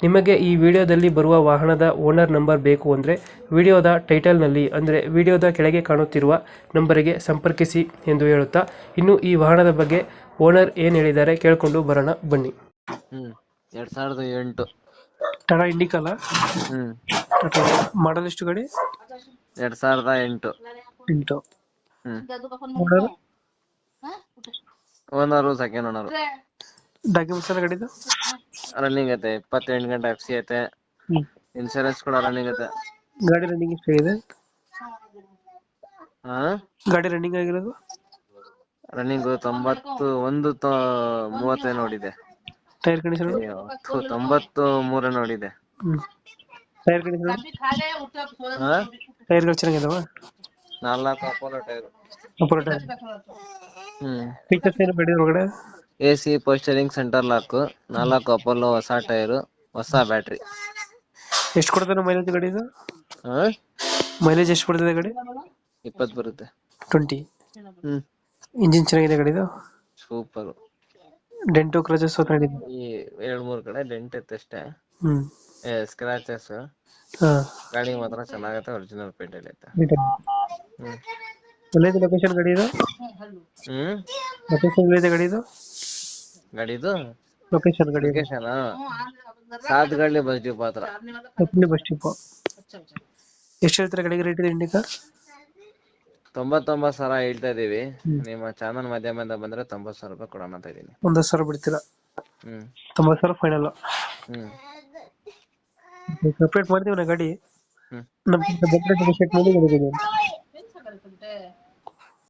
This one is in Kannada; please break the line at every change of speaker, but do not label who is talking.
ನಿಮಗೆ ಈ ವಿಡಿಯೋದಲ್ಲಿ ಬರುವ ವಾಹನದ ಓನರ್ ನಂಬರ್ ಬೇಕು ಅಂದರೆ ವಿಡಿಯೋದ ಟೈಟಲ್ನಲ್ಲಿ ಅಂದರೆ ವಿಡಿಯೋದ ಕೆಳಗೆ ಕಾಣುತ್ತಿರುವ ನಂಬರಿಗೆ ಸಂಪರ್ಕಿಸಿ ಎಂದು ಹೇಳುತ್ತಾ ಇನ್ನು ಈ ವಾಹನದ ಬಗ್ಗೆ ಓನರ್ ಏನು ಹೇಳಿದ್ದಾರೆ ಕೇಳಿಕೊಂಡು ಬರೋಣ ಬನ್ನಿ.
ಹ್ಮ್ ಎರಡ್ ಸಾವಿರದ ಎಂಟು.
ಟಾಟಾ ಇಂಡಿಕಲ್ಲ
ಹ್ಮ್.
ಮಾಡಲ್ ಎಷ್ಟು ಗಾಡಿ?
ಎರಡ್ ಸಾವಿರದ ಎಂಟು.
ಎಂಟು.
ಹ್ಮ್.
Owner
owner second owner
documents ಎಲ್ಲ ಗಾಡಿದು
ರನ್ನಿಂಗ್ ಐತೆ ಇಪ್ಪತ್ತೆಂಟು ಗಂಟೆ ಎಫ್ ಸಿ ಐತೆ.
ಇನ್ಸೂರೆನ್ಸ್
ಇನ್ಶೂರೆನ್ಸ್ ಕೂಡ ರನ್ನಿಂಗ್ ಐತೆ.
ಗಾಡಿ ರನ್ನಿಂಗ್ ಎಷ್ಟಾಗಿದೆ
ಹಾ?
ಗಾಡಿ ರನ್ನಿಂಗ್ ಆಗಿರೋದು?
ರನ್ನಿಂಗ್ ತೊಂಬತ್ತು ಒಂದು ತೊ- ಮೂವತ್ತೇ ನೋಡಿದೆ.
ಟೈರ್ ಕಂಡೀಷನ್
ತೊಂಬತ್ತು ಮೂರ ನೋಡಿದೆ.
ಟೈರ್ ಕಂಡೀಷನ್
ಹಾ?
ಟೈರ್ಗಳು ಚೆನ್ನಾಗಿದಾವ?
ನಾಲ್ಕು ಅಪೋಲೋ ಟೈರ್
ಅಪೋಲೋ ಟೈರ್
ಹ್ಮ್.
ಫೀಚರ್ಸ್ ಏನು ಗಾಡಿ ಒಳಗಡೆ?
ಎ ಸಿ ಪೋಸ್ಟರಿಂಗ್ ಸೆಂಟರ್ ಲಾಕ್ ನಾಲ್ಕು ಅಪೋಲೋ ಹೊಸ ಟೈರು ಹೊಸ ಬ್ಯಾಟ್ರಿ
ಎಷ್ಟು ಕೊಡ್ತಾನೆ ಮೈಲೇಜ್ ಗಾಡಿ ಇದು?
ಹಾ
ಮೈಲೇಜ್ ಎಷ್ಟು ಕೊಡ್ತದೆ ಗಾಡಿ?
ಇಪ್ಪತ್ತು ಬರುತ್ತೆ.
ಟ್ವೆಂಟಿ
ಹ್ಮ್.
ಇಂಜಿನ್ ಚೆನ್ನಾಗಿದೆ ಗಾಡಿದು
ಸೂಪರ್
ಡೆಂಟು ಕ್ರಚಸ್ ಹತ್ರ ಹಿಡಿದು
ಈ ಎರಡ್ ಮೂರ್ ಕಡೆ ಡೆಂಟ್ ಐತೆ ಅಷ್ಟೇ.
ಹ್ಮ್.
ಸ್ಕ್ರಾಚಸ್
ಹಾ.
ಗಾಡಿ ಮಾತ್ರ ಚೆನ್ನಾಗೈತೆ ಒರಿಜಿನಲ್ ಪೇಂಟ್ ಅಲ್ಲಿ ಐತೆ. ಹ್ಮ್.
ಎಲ್ಲೈತೆ ಲೊಕೇಶನ್ ಗಾಡಿ ಇದು?
ಹ್ಮ್.
ಲೊಕೇಶನ್ ಎಲ್ಲೈತೆ ಗಾಡಿ ಇದು?
ಗಾಡಿದು?
ಲೊಕೇಶನ್ ಗಾಡಿ
ಲೊಕೇಶನ್ ಸಾತ್ ಗಾಡಿ ಬಸ್ ಡಿಪೋ ಹತ್ರ.
ಕಪ್ಪಲಿ ಬಸ್ ಸ್ಟಿಪ್ ಎಷ್ಟು ಹೇಳ್ತಾರೆ ಗಾಡಿಗೆ ರೇಟ್ ಇದೆ ಇಂಡಿಕಾ
ತೊಂಬತ್ತೊಂಬತ್ತು ಸಾವಿರ ಹೇಳ್ತಾ ಇದೀವಿ. ನಿಮ್ಮ ಚಾನಲ್ ಮಾಧ್ಯಮದಿಂದ ಬಂದ್ರೆ ತೊಂಬತ್ತು ಸಾವಿರ ರೂಪಾಯಿ ಕೊಡೋಣ ಅಂತ ಇದೀನಿ.
ಒಂದು ಹತ್ತು ಸಾವಿರ ಬಿಡ್ತೀರಾ?
ಹ್ಮ್.
ತೊಂಬತ್ತು ಸಾವಿರ ಫೈನಲ್
ಹ್ಮ್.
ಸಪ್ರೇಟ್ ಮಾಡ್ತೀವಿ ನಾ ಗಾಡಿ.
ಹ್ಮ್.
ನಮ್ಮ ಬಂದ್ರೆ ಮಾಡಿ ಗಾಡಿ